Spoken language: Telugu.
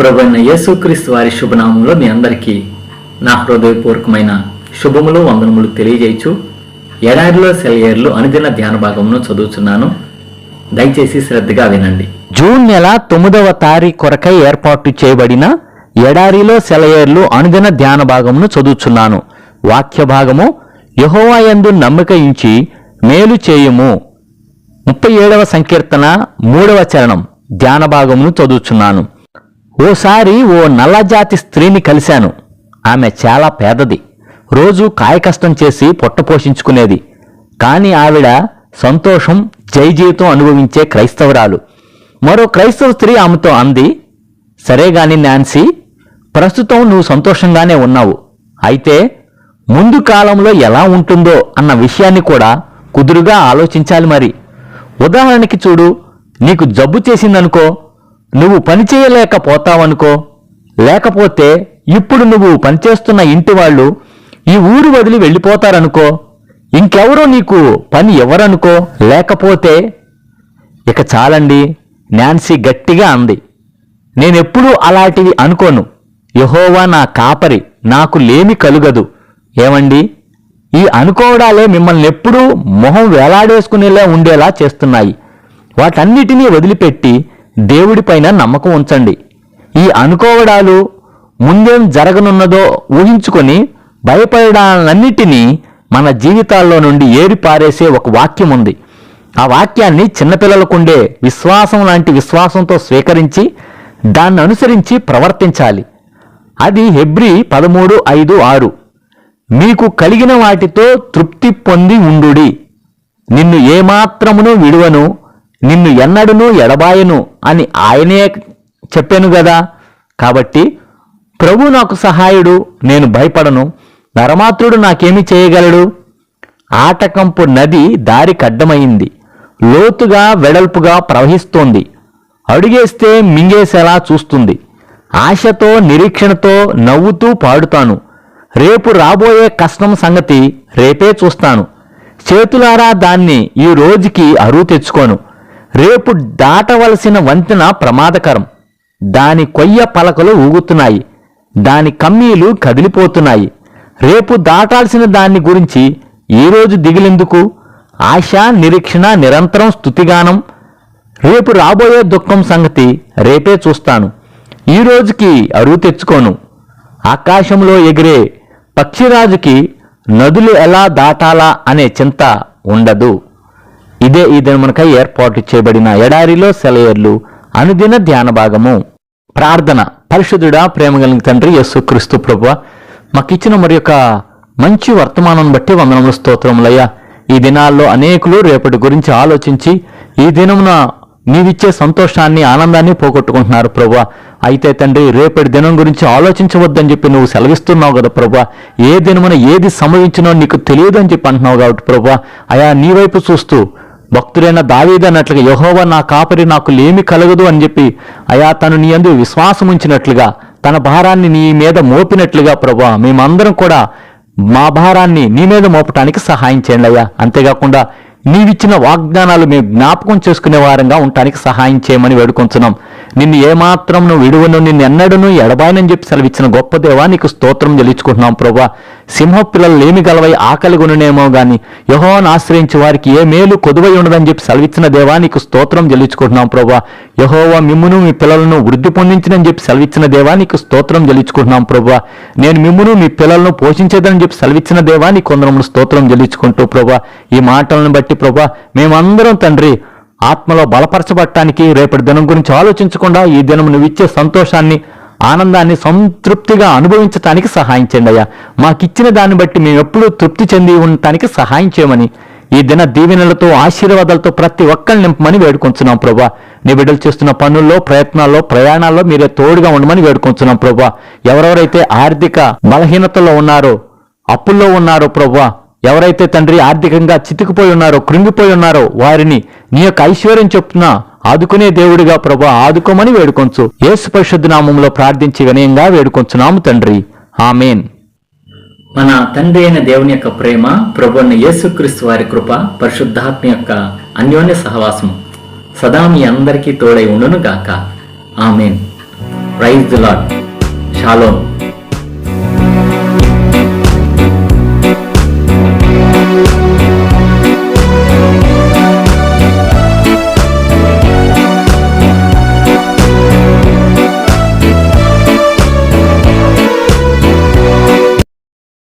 ప్రభువైన యేసుక్రీస్తు వారి శుభనామంలో మీ అందరికీ నా హృదయపూర్వకమైన శుభములు వందనములు తెలియజేయచ్చు. ఎడారిలో సెలయేర్లు అనుదిన ధ్యాన భాగమును చదువుతున్నాను దయచేసి శ్రద్ధగా వినండి. జూన్ నెల తొమ్మిదవ తారీఖు కొరకై ఏర్పాటు చేయబడిన ఎడారిలో సెలయేర్లు అనుదిన ధ్యాన భాగమును చదువుచున్నాను. వాక్య భాగము యహోవాయందు నమ్మక ఇంచి మేలు చేయుము. ముప్పై ఏడవ సంకీర్తన మూడవ చరణం ధ్యాన భాగమును చదువుచున్నాను. ఓసారి ఓ నల్లజాతి స్త్రీని కలిశాను. ఆమె చాలా పేదది. రోజు కాయకష్టం చేసి పొట్ట పోషించుకునేది. కాని ఆవిడ సంతోషం జై జీవితం అనుభవించే క్రైస్తవురాలు. మరో క్రైస్తవ స్త్రీ ఆమెతో అంది సరే గాని నాన్సీ ప్రస్తుతం నువ్వు సంతోషంగానే ఉన్నావు. అయితే ముందు కాలంలో ఎలా ఉంటుందో అన్న విషయాన్ని కూడా కుదురుగా ఆలోచించాలి మరి. ఉదాహరణకి చూడు నీకు జబ్బు చేసిందనుకో నువ్వు పని చేయలేకపోతావనుకో. లేకపోతే ఇప్పుడు నువ్వు పనిచేస్తున్న ఇంటి వాళ్ళు ఈ ఊరు వదిలి వెళ్ళిపోతారనుకో. ఇంకెవరో నీకు పని ఎవరనుకో లేకపోతే ఇక చాలండి నాన్సీ గట్టిగా అంది. నేనెప్పుడూ అలాంటివి అనుకోను. యహోవా నా కాపరి నాకు లేమి కలుగదు. ఏమండి? ఈ అనుకోవడాలే మిమ్మల్ని ఎప్పుడూ మొహం వేలాడేసుకునేలా ఉండేలా చేస్తున్నాయి. వాటన్నిటినీ వదిలిపెట్టి దేవుడిపైన నమ్మకం ఉంచండి. ఈ అనుకోవడాలు ముందేం జరగనున్నదో ఊహించుకొని భయపడాలన్నిటినీ మన జీవితాల్లో నుండి ఏరి పారేసే ఒక వాక్యం ఉంది ఆ వాక్యాన్ని చిన్నపిల్లలకుండే విశ్వాసం లాంటి విశ్వాసంతో స్వీకరించి దాన్ని అనుసరించి ప్రవర్తించాలి. అది హెబ్రి పదమూడు ఐదు ఆరు. మీకు కలిగిన వాటితో తృప్తి పొంది ఉండుడి. నిన్ను ఏమాత్రమును విడువను నిన్ను ఎన్నడను ఎడబాయను అని ఆయనే చెప్పాను గదా. కాబట్టి ప్రభు నాకు సహాయుడు నేను భయపడను. నరమాత్రుడు నాకేమి చేయగలడు? ఆటకంపు నది దారి కడ్డమైంది లోతుగా వెడల్పుగా ప్రవహిస్తోంది. అడుగేస్తే మింగేసేలా చూస్తుంది. ఆశతో నిరీక్షణతో నవ్వుతూ పాడుతాను. రేపు రాబోయే కష్టం సంగతి రేపే చూస్తాను. చేతులారా దాన్ని ఈ రోజుకి అరువు తెచ్చుకోను. రేపు దాటవలసిన వంతెన ప్రమాదకరం. దాని కొయ్య పలకలు ఊగుతున్నాయి. దాని కమ్మీలు కదిలిపోతున్నాయి. రేపు దాటాల్సిన దాన్ని గురించి ఈరోజు దిగిలెందుకు ఆశ నిరీక్షణ నిరంతరం స్థుతిగానం రేపు రాబోయే దుఃఖం సంగతి రేపే చూస్తాను. ఈ రోజుకి అరువు తెచ్చుకోను. ఆకాశంలో ఎగిరే పక్షిరాజుకి నదులు ఎలా దాటాలా అనే చింత ఉండదు. ఇదే ఈ దినమునకై ఏర్పాటు చేయబడిన ఎడారిలో సెలయేర్లు అనుదిన ధ్యాన భాగము. ప్రార్థన. పరిశుద్ధుడా ప్రేమ కలిగిన తండ్రి యస్సు క్రీస్తు ప్రభు మాకిచ్చిన మరి యొక్క మంచి వర్తమానం బట్టి వందనములు స్తోత్రములయ్యా. ఈ దినాల్లో అనేకులు రేపటి గురించి ఆలోచించి ఈ దినమున నీవిచ్చే సంతోషాన్ని ఆనందాన్ని పోగొట్టుకుంటున్నారు ప్రభా అయితే తండ్రి రేపటి దినం గురించి ఆలోచించవద్దని చెప్పి నువ్వు సెలవిస్తున్నావు కదా ప్రభా ఏ దినమున ఏది సంభవించినో నీకు తెలియదు అని చెప్పి అంటున్నావు కాబట్టి ప్రభా అయా నీ వైపు చూస్తూ భక్తుడైన దావీదన్నట్లుగా యహోవ నా కాపరి నాకు లేమి కలగదు అని చెప్పి అయా తను నీ అందు విశ్వాసం ఉంచినట్లుగా తన భారాన్ని నీ మీద మోపినట్లుగా ప్రభా మేమందరం కూడా మా భారాన్ని నీ మీద మోపటానికి సహాయం చేయండి అయ్యా. అంతేకాకుండా నీవిచ్చిన వాగ్దానాలు మేము జ్ఞాపకం చేసుకునే వారంగా ఉండటానికి సహాయం చేయమని వేడుకొంచున్నాం. నిన్ను ఏమాత్రం నువ్వు విడువను నిన్ను ఎన్నడను ఎడబాయనని చెప్పి సెలవిచ్చిన గొప్ప దేవా నీకు స్తోత్రం చెల్లించుకుంటున్నాం ప్రభా. సింహ పిల్లలు లేమి గలవై ఆకలి కొనునేమో గాని యహోను ఆశ్రయించి వారికి ఏ మేలు కొదువై ఉండదని చెప్పి సెలవిచ్చిన దేవా నీకు స్తోత్రం చెల్లించుకుంటున్నాం ప్రభా. యహోవా మిమ్మును మీ పిల్లలను వృద్ధి పొందించినని చెప్పి సెలవిచ్చిన దేవా నీకు స్తోత్రం చెల్లించుకుంటున్నాం ప్రభా. నేను మిమ్మును మీ పిల్లలను పోషించేదని చెప్పి సెలవిచ్చిన దేవా నీ కొందరమును స్తోత్రం చెల్లించుకుంటూ ప్రభా. ఈ మాటలను బట్టి ప్రభా మేమందరం తండ్రి ఆత్మలో బలపరచబట్టానికి రేపటి దినం గురించి ఆలోచించకుండా ఈ దినం నువ్వు ఇచ్చే సంతోషాన్ని ఆనందాన్ని సంతృప్తిగా అనుభవించటానికి సహాయం చేయండి అయ్యా. మాకిచ్చిన దాన్ని బట్టి మేము ఎప్పుడూ తృప్తి చెంది ఉండటానికి సహాయం చేయమని ఈ దిన దీవెనలతో ఆశీర్వాదాలతో ప్రతి ఒక్కరిని నింపమని వేడుకొంచున్నాం ప్రభా. నీ బిడ్డలు చేస్తున్న పనుల్లో ప్రయత్నాల్లో ప్రయాణాల్లో మీరే తోడుగా ఉండమని వేడుకొంచున్నాం ప్రభా. ఎవరెవరైతే ఆర్థిక బలహీనతలో ఉన్నారో అప్పుల్లో ఉన్నారో ప్రభా ఎవరైతే తండ్రి ఆర్థికంగా చితికిపోయి ఉన్నారో కృంగిపోయి ఉన్నారో వారిని నీ యొక్క ఐశ్వర్యం చొప్పున ఆదుకునే దేవుడిగా ప్రభా ఆదుకోమని వేడుకొంచు. యేసు పరిశుద్ధ నామంలో ప్రార్థించి వినయంగా వేడుకొంచున్నాము తండ్రి. ఆమెన్. మన తండ్రి అయిన దేవుని యొక్క ప్రేమ ప్రభున్న యేసుక్రీస్తు వారి కృప పరిశుద్ధాత్మ యొక్క అన్యోన్య సహవాసం సదా మీ అందరికీ తోడై ఉండును గాక amen. Praise the lord shalom